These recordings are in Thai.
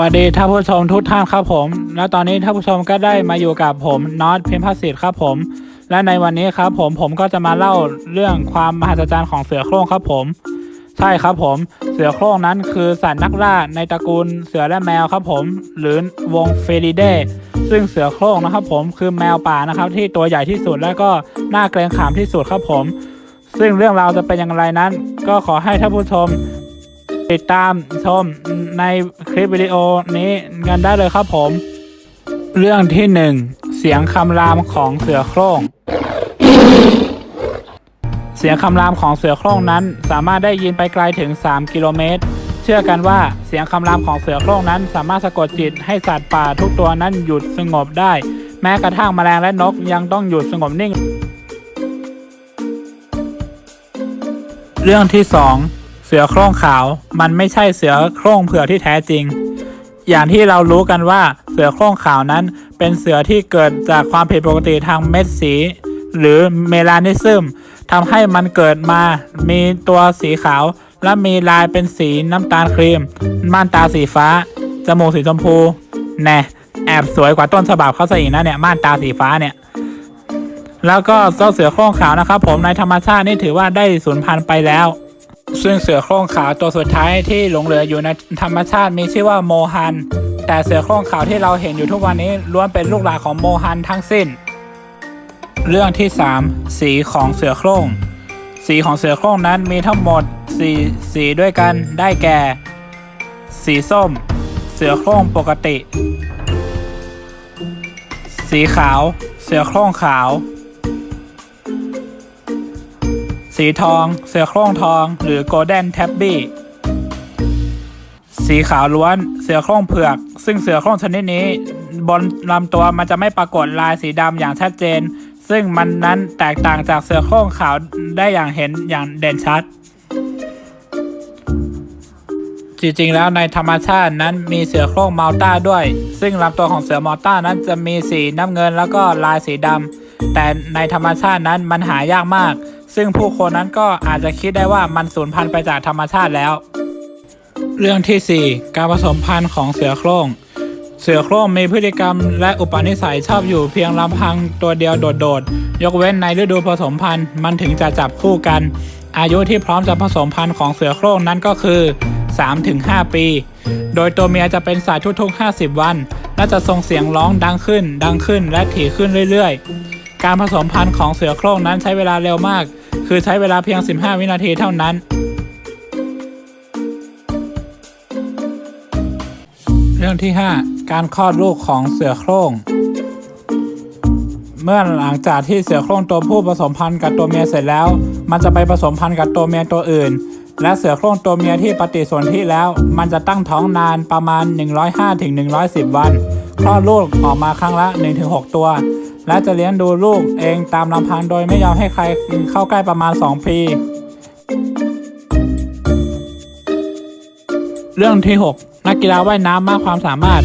วัสดีท่านผู้ชมทุกท่านครับผม และตอนนี้ท่านผู้ชมก็ได้มาอยู่กับผมน็อตเพิมพ์พัสิทธิ์ครับผม และในวันนี้ครับผมผมก็จะมาเล่าเรื่องความมหัศจรรย์ของเสือโคร่งครับผม ใช่ครับผม เสือโคร่งนั้นคือสัตว์นักล่าในตระกูลเสือและแมวครับผม หรือวงเฟริเดซึ่งเสือโคร่งนะครับผมคือแมวป่านะครับ ที่ตัวใหญ่ที่สุดและก็น่าเกรงขามที่สุดครับผม ซึ่งเรื่องราวจะเป็นอย่างไรนั้น ก็ขอให้ท่านผู้ชม ติดตามชมในคลิปวิดีโอนี้กันได้เลยครับผม เรื่องที่หนึ่งเสียงคำรามของเสือโคร่ง เสียงคำรามของเสือโคร่งนั้นสามารถได้ยินไปไกลถึง 3 กิโลเมตร เชื่อกันว่าเสียงคำรามของเสือโคร่งนั้น สามารถสะกดจิตให้สัตว์ป่าทุกตัวนั้นหยุดสงบได้ แม้กระทั่งแมลงและนกยังต้องหยุดสงบนิ่ง เรื่องที่สอง เสือโคร่งขาว มันไม่ใช่เสือโคร่งเผือกที่แท้จริง อย่างที่เรารู้กันว่าเสือโคร่งขาวนั้น เป็นเสือที่เกิดจากความผิดปกติทางเม็ดสี หรือเมลานิซึมทำให้มันเกิดมามีตัวสีขาว และมีลายเป็นสีน้ำตาลครีม ม่านตาสีฟ้า จมูกสีชมพูแน่แอบสวยกว่าต้นฉบับเขาซะอีกนะเนี่ยม่านตาสีฟ้าเนี่ยแล้วก็เจ้าเสือโคร่งขาวนะครับผมในธรรมชาตินี่ถือว่าได้สูญพันธุ์ไปแล้ว ซึ่งเสือโคร่งขาวตัวสุดท้ายที่หลงเหลืออยู่ในธรรมชาติมีชื่อว่าโมฮัน แต่เสือโคร่งขาวที่เราเห็นอยู่ทุกวันนี้ล้วนเป็นลูกหลานของโมฮันทั้งสิ้น เรื่องที่ 3 สีของเสือโคร่ง สีของเสือโคร่งนั้นมีทั้งหมด4สีด้วยกันได้แก่ สีส้ม เสือโคร่งปกติ สีขาว เสือโคร่งขาว สีทอง เสือโคร่งทอง หรือ Golden Tabby สีขาวล้วน เสือโคร่งเผือก ซึ่งเสือโคร่งชนิดนี้บนลำตัวมันจะไม่ปรากฏลายสีดำอย่างชัดเจน ซึ่งมันนั้นแตกต่างจากเสือโคร่งขาวได้อย่างเห็นอย่างเด่นชัด จริงๆแล้วในธรรมชาตินั้นมีเสือโคร่งมัลต้าด้วย ซึ่งลำตัวของเสือมัลต้านั้นจะมีสีน้ำเงินแล้วก็ลายสีดำแต่ในธรรมชาตินั้นมันหายากมาก ซึ่งผู้คนนั้นก็อาจจะคิดได้ว่ามันสูญพันธุ์ไปจากธรรมชาติแล้ว เรื่องที่ 4 การผสมพันธุ์ของเสือโคร่ง เสือโคร่งมีพฤติกรรมและอุปนิสัยชอบอยู่เพียงลำพังตัวเดียวโดดๆ ยกเว้นในฤดูผสมพันธุ์มันถึงจะจับคู่กัน อายุที่พร้อมจะผสมพันธุ์ของเสือโคร่งนั้นก็คือ 3-5 ปี โดยตัวเมียจะเป็นสายทุกๆ 50 วัน และจะส่งเสียงร้องดังขึ้น ดังขึ้นและถี่ขึ้นเรื่อยๆ การผสมพันธุ์ของเสือโคร่งนั้นใช้เวลาเร็วมาก คือใช้เวลาเพียง 15 วินาทีเท่านั้น เรื่องที่ 5 การคลอดลูกของเสือโคร่ง เมื่อหลังจากที่เสือโคร่งตัวผู้ผสมพันธุ์กับตัวเมียเสร็จแล้ว มันจะไปผสมพันธุ์กับตัวเมียตัวอื่น และเสือโคร่งตัวเมียที่ปฏิสนธิแล้ว มันจะตั้งท้องนานประมาณ 105-110 วัน คลอดลูกออกมาครั้งละ 1-6 ตัว และจะเลี้ยงดูลูกเองตามลำพังโดยไม่ยอมให้ใครเข้าใกล้ประมาณ 2 ปี เรื่องที่ 6 นักกีฬาว่ายน้ำมากความสามารถ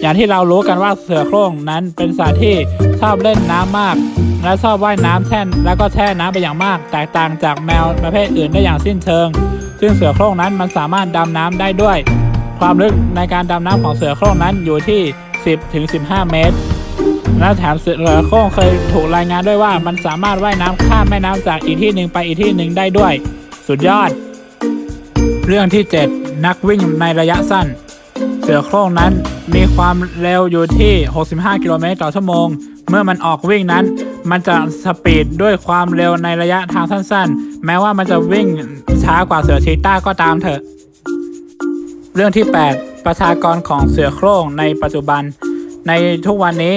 อย่างที่เรารู้กันว่าเสือโคร่งนั้นเป็นสัตว์ที่ชอบเล่นน้ำมาก และชอบว่ายน้ำแช่นแล้วก็แช่น้ำไปอย่างมาก แตกต่างจากแมวประเภทอื่นได้อย่างสิ้นเชิง ซึ่งเสือโคร่งนั้นมันสามารถดำน้ำได้ด้วย ความลึกในการดำน้ำของเสือโคร่งนั้นอยู่ที่ 10ถึง15 เมตร และแถมเสือโคร่งเคยถูกรายงานด้วยว่ามันสามารถว่ายน้ำข้ามแม่น้ำจากอีกที่หนึ่งไปอีกที่หนึ่งได้ด้วย สุดยอด เรื่องที่ 7 นักวิ่งในระยะสั้น เสือโคร่งนั้นมีความเร็วอยู่ที่ 65 กิโลเมตรต่อชั่วโมง เมื่อมันออกวิ่งนั้น มันจะสปีดด้วยความเร็วในระยะทางสั้น ๆ แม้ว่ามันจะวิ่งช้ากว่าเสือชีต้าก็ตามเถอะ เรื่องที่ 8 ประชากรของเสือโคร่งในปัจจุบัน ในทุกวันนี้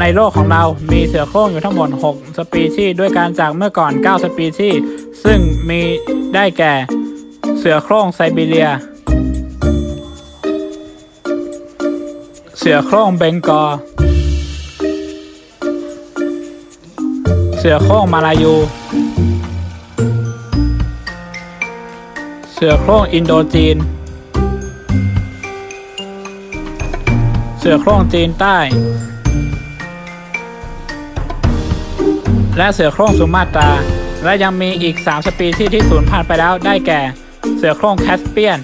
ในโลกของเรามีเสือโคร่งอยู่ทั้งหมด 6 สปีชีส์ด้วยกันจากเมื่อก่อน 9 สปีชีส์ซึ่งมีได้แก่ เสือโคร่งไซบีเรีย เสือโคร่งเบงกอลเสือโคร่งมาลายู เสือโคร่งอินโดจีน สือโคร่งจีนใต้ และเสือโคร่งสุมาตรา และยังมีอีก 3 สปีชีส์ที่สูญพันธุ์ไปแล้วได้แก่ เสือโคร่งแคสเปียน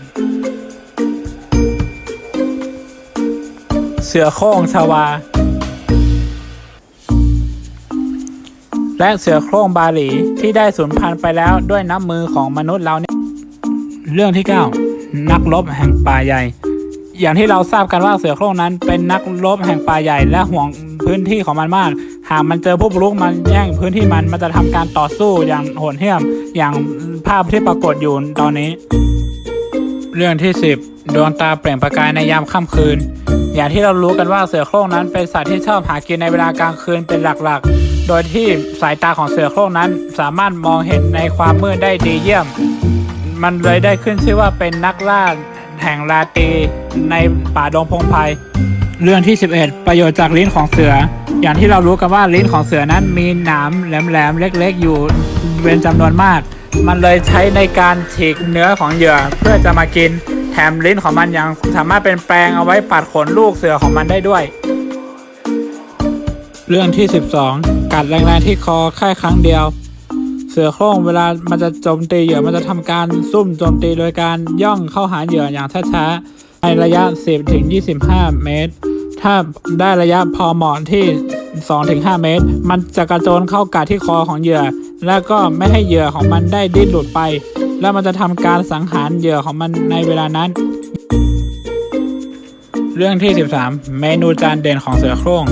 เสือโคร่งชวา และเสือโคร่งบาหลีที่ได้สูญพันธุ์ไปแล้วด้วยน้ำมือของมนุษย์เราเนี่ยเรื่องที่ 9 นักรบแห่งป่าใหญ่ อย่างที่เราทราบกันว่าเสือโคร่งนั้นเป็นนักรบแห่งป่าใหญ่และห่วงพื้นที่ของมันมาก หากมันเจอผู้บุกรุกมันแย่งพื้นที่มันมันจะทำการต่อสู้อย่างโหดเหี้ยมอย่างภาพที่ปรากฏอยู่ตอนนี้ เรื่องที่ 10 ดวงตาเปล่งประกายในยามค่ำคืน อย่างที่เรารู้กันว่าเสือโคร่งนั้นเป็นสัตว์ที่ชอบหากินในเวลากลางคืนเป็นหลักๆ โดยที่สายตาของเสือโคร่งนั้นสามารถมองเห็นในความมืดได้ดีเยี่ยม มันเลยได้ขึ้นชื่อว่าเป็นนักล่า แห่งราตรีในป่าดงพงไพเรื่องที่ 11 ประโยชน์จากลิ้นของเสือ อย่างที่เรารู้กันว่าลิ้นของเสือนั้นมีหนามแหลมๆ เล็กๆ อยู่เป็นจำนวนมาก มันเลยใช้ในการฉีกเนื้อของเหยื่อเพื่อจะมากิน แถมลิ้นของมันยังสามารถเป็นแปรงเอาไว้ปัดขนลูกเสือของมันได้ด้วย เรื่องที่ 12 กัดแรงๆที่คอแค่ครั้งเดียว เสือโคร่งเวลามันจะโจมตีเหยื่อมันจะทำการซุ่มโจมตีโดยการย่องเข้าหาเหยื่ออย่างช้าๆในระยะ 10ถึง25 เมตร ถ้าได้ระยะพอเหมาะที่ 2-5 เมตร มันจะกระโจนเข้ากัดที่คอของเหยื่อ แล้วก็ไม่ให้เหยื่อของมันได้ดิ้นหลุดไป แล้วมันจะทำการสังหารเหยื่อของมันในเวลานั้น เรื่องที่ 13 เมนูจานเด่นของเสือโคร่ง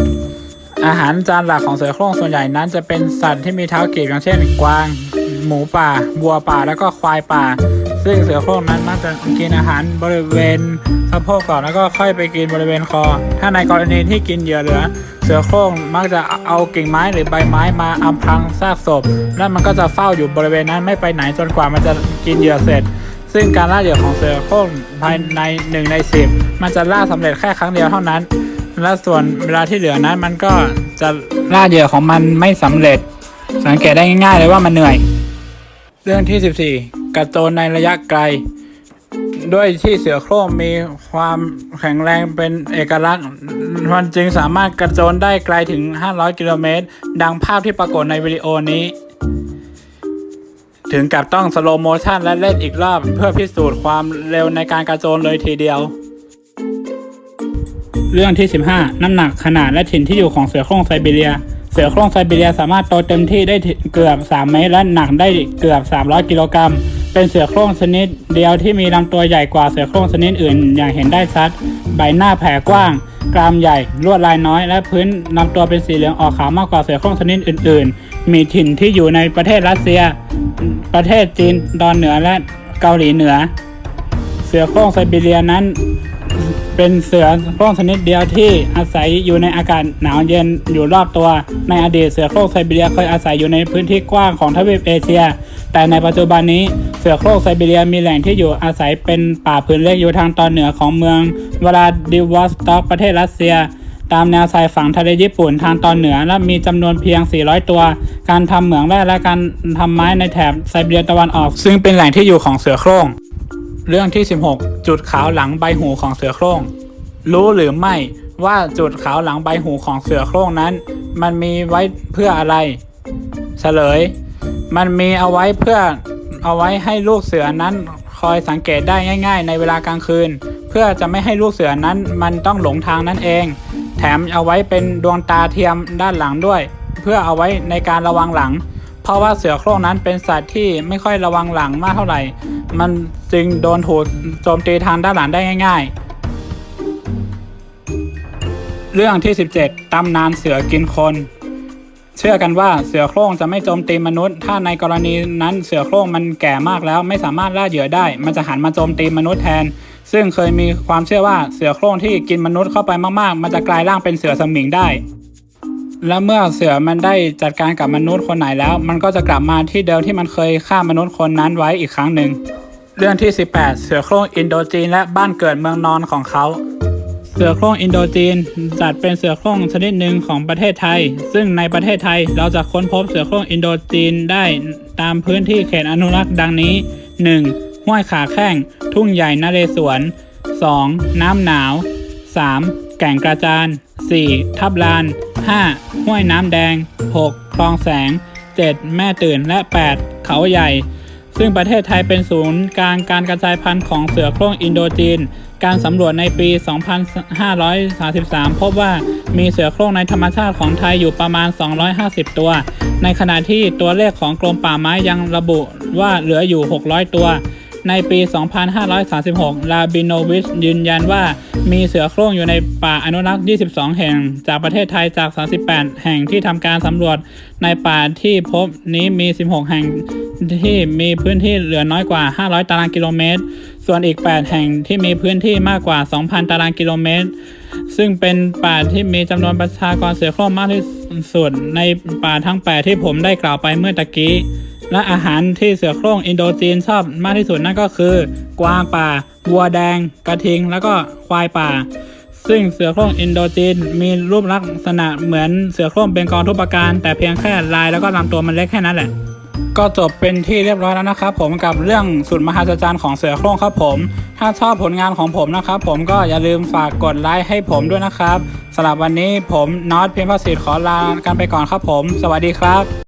อาหารจานหลักของเสือโคร่งส่วนใหญ่นั้นจะเป็นสัตว์ที่มีเท้ากีบอย่างเช่นกวาง หมูป่าวัวป่าแล้วก็ควายป่า ซึ่งเสือโคร่งนั้นมักจะกินอาหารบริเวณสะโพกก่อนแล้วก็ค่อยไปกินบริเวณคอ ถ้าในกรณีที่กินเหยื่อเหลือ เสือโคร่งมักจะเอากิ่งไม้หรือใบไม้มาอำพรางซากศพ แล้วมันก็จะเฝ้าอยู่บริเวณนั้นไม่ไปไหนจนกว่ามันจะกินเหยื่อเสร็จ ซึ่งการล่าเหยื่อของเสือโคร่งภายในหนึ่งในสิบมันจะล่าสำเร็จแค่ครั้งเดียวเท่านั้น และส่วนเวลาที่เหลือนั้นมันก็จะล่าเหยื่อของมันไม่สำเร็จ สังเกตได้ง่ายๆเลยว่ามันเหนื่อย เรื่องที่ 14กระโจนในระยะไกล ด้วยที่เสือโคร่งมีความแข็งแรงเป็นเอกลักษณ์มันจึงสามารถกระโจนได้ไกลถึง 500 กิโลเมตร ดังภาพที่ปรากฏในวิดีโอนี้ ถึงกับต้องสโลโมชันและเล่นอีกรอบ เพื่อพิสูจน์ความเร็วในการกระโจนเลยทีเดียว เรื่องที่ 15 น้ำหนักขนาดและถิ่นที่อยู่ของเสือโคร่งไซบีเรีย เสือโคร่งไซบีเรียสามารถโตเต็มที่ได้เกือบ 3 เมตรและหนักได้เกือบ 300 กิโลกรัม เป็นเสือโคร่งชนิดเดียวที่มีลำตัวใหญ่กว่าเสือโคร่งชนิดอื่นอย่างเห็นได้ชัด ใบหน้าแผ่กว้าง กรามใหญ่ ลวดลายน้อย และพื้นลำตัวเป็นสีเหลืองออกขาวมากกว่าเสือโคร่งชนิดอื่น ๆ มีถิ่นที่อยู่ในประเทศรัสเซีย ประเทศจีนตอนเหนือและเกาหลีเหนือ เสือโคร่งไซบีเรียนั้น เป็นเสือโคร่งชนิดเดียวที่อาศัยอยู่ในอากาศหนาวเย็นอยู่รอบตัว ในอดีตเสือโคร่งไซบีเรียเคยอาศัยอยู่ในพื้นที่กว้างของทวีปเอเชีย แต่ในปัจจุบันนี้เสือโคร่งไซบีเรียมีแหล่งที่อยู่อาศัยเป็นป่าพื้นเล็กอยู่ทางตอนเหนือของเมืองวลาดิวอสต็อกประเทศรัสเซีย ตามแนวชายฝั่งทะเลญี่ปุ่นทางตอนเหนือและมีจำนวนเพียง 400 ตัว การทำเหมืองแร่และการทำไม้ในแถบไซบีเรียตะวันออก ซึ่งเป็นแหล่งที่อยู่ของเสือโคร่ง เรื่องที่ 16 จุดขาวหลังใบหูของเสือโคร่ง รู้หรือไม่ว่าจุดขาวหลังใบหูของเสือโคร่งนั้น มันมีไว้เพื่ออะไรเฉลย มันมีเอาไว้เพื่อเอาไว้ให้ลูกเสือนั้นคอยสังเกตได้ง่าย ๆ ในเวลากลางคืน เพื่อจะไม่ให้ลูกเสือนั้นมันต้องหลงทางนั่นเอง แถมเอาไว้เป็นดวงตาเทียมด้านหลังด้วย เพื่อเอาไว้ในการระวังหลัง เพราะว่าเสือโคร่งนั้นเป็นสัตว์ที่ไม่ค่อยระวังหลังมากเท่าไหร่ มันจึงโดนถูกโจมตีทางด้านหลังได้ง่าย ๆ เรื่องที่ 17 ตำนานเสือกินคน เชื่อกันว่าเสือโคร่งจะไม่โจมตีมนุษย์ ถ้าในกรณีนั้นเสือโคร่งมันแก่มากแล้วไม่สามารถล่าเหยื่อได้ มันจะหันมาโจมตีมนุษย์แทน ซึ่งเคยมีความเชื่อว่าเสือโคร่งที่กินมนุษย์เข้าไปมากๆ มันจะกลายร่างเป็นเสือสมิงได้ และเมื่อเสือมันได้จัดการกับมนุษย์คนไหนแล้ว มันก็จะกลับมาที่เดิมที่มันเคยฆ่ามนุษย์คนนั้นไว้อีกครั้งหนึ่ง เรื่องที่ 18 เสือโคร่งอินโดจีนและบ้านเกิดเมืองนอนของเขา เสือโคร่งอินโดจีนจัดเป็นเสือโคร่งชนิดหนึ่งของประเทศไทย ซึ่งในประเทศไทยเราจะค้นพบเสือโคร่งอินโดจีนได้ตามพื้นที่เขตอนุรักษ์ดังนี้ 1. ห้วยขาแข้ง ทุ่งใหญ่นเรศวร 2. น้ำหนาว 3. แก่งกระจาน 4. ทับลาน 5. ห้วยน้ำแดง 6. คลองแสง 7. แม่ตื่นและ 8. เขาใหญ่ ซึ่งประเทศไทยเป็นศูนย์กลางการกระจายพันธุ์ของเสือโคร่งอินโดจีน การสำรวจในปี 2533 พบว่ามีเสือโคร่งในธรรมชาติของไทยอยู่ประมาณ 250 ตัว ในขณะที่ตัวเลขของกรมป่าไม้ยังระบุว่าเหลืออยู่ 600 ตัว ในปี 2536 ลาบิโนวิชยืนยันว่ามีเสือโคร่งอยู่ในป่าอนุรักษ์ 22 แห่ง จากประเทศไทยจาก 38 แห่งที่ทำการสำรวจในป่าที่พบนี้มี 16 แห่งที่มีพื้นที่เหลือน้อยกว่า 500 ตารางกิโลเมตร ส่วนอีก 8 แห่งที่มีพื้นที่มากกว่า 2,000 ตารางกิโลเมตร ซึ่งเป็นป่าที่มีจำนวนประชากรเสือโคร่งมากที่สุดในป่าทั้ง 8 ที่ผมได้กล่าวไปเมื่อตะกี้ และอาหารที่เสือโคร่งอินโดจีนชอบมากที่สุดนั่นก็คือ กวางป่า วัวแดง กระทิง แล้วก็ควายป่า ซึ่งเสือโคร่งอินโดจีนมีรูปลักษณะเหมือนเสือโคร่งเป็นกองทุกประการ แต่เพียงแค่ลายแล้วก็ลำตัวมันเล็กแค่นั้นแหละ ก็จบเป็นที่เรียบร้อยแล้วนะครับ ผมกับเรื่องสุดมหัศจรรย์ของเสือโคร่งครับผม ถ้าชอบผลงานของผมนะครับ ผมก็อย่าลืมฝากกดไลค์ให้ผมด้วยนะครับสำหรับวันนี้ผมน็อตเพียงพระสิทธิ์ขอลากันไปก่อนครับผม สวัสดีครับ